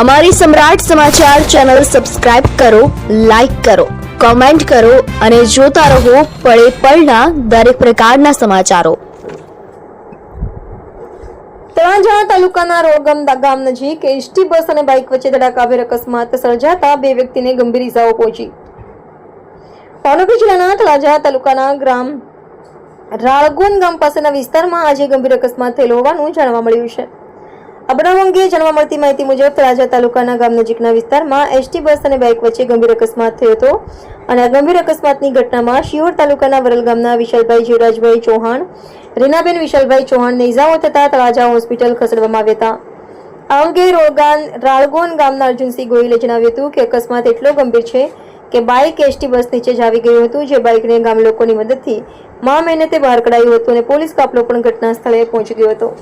અમારી Samrat Samachar channel subscribe કરો, like કરો, કોમેન્ટ કરો અને જોતા રહો પળે પળના દરેક પ્રકારના સમાચારો. તળાજા તાલુકાના રોગમ ગામ નજીક એસટી બસ અને બાઇક વચ્ચે ધડાકાભેર અકસ્માત સર્જાતા બે વ્યક્તિને ગંભીર ઇજાઓ પહોંચી. ભાવનગર જિલ્લાના તળાજા તાલુકાના ગ્રામ રાળગોન ગામ પાસેના વિસ્તારમાં આજે ગંભીર અકસ્માત થયેલો હોવાનું જાણવા મળ્યું છે. આ બનાવ અંગે જાણવા મળતી માહિતી મુજબ તળાજા તાલુકાના ગામ નજીકના વિસ્તારમાં એસટી બસ અને બાઇક વચ્ચે ગંભીર અકસ્માત થયો હતો અને આ ગંભીર અકસ્માતની ઘટનામાં શિહોર તાલુકાના વરલ ગામના વિશાલભાઈ જીવરાજભાઈ ચૌહાણ, રીનાબેન વિશાલભાઈ ચૌહાણને ઇજાઓ થતા તળાજા હોસ્પિટલ ખસેડવામાં આવ્યા હતા. આ અંગે રોગાન, રાળગોન ગામના અર્જુનસિંહ ગોહિલે જણાવ્યું હતું કે અકસ્માત એટલો ગંભીર છે કે બાઇક એસટી બસ નીચે જ આવી ગયું હતું, જે બાઇકને ગામ લોકોની મદદથી મા મહેનતે બહાર કઢાયું હતું અને પોલીસ કાફલો પણ ઘટના સ્થળે પહોંચી ગયો હતો.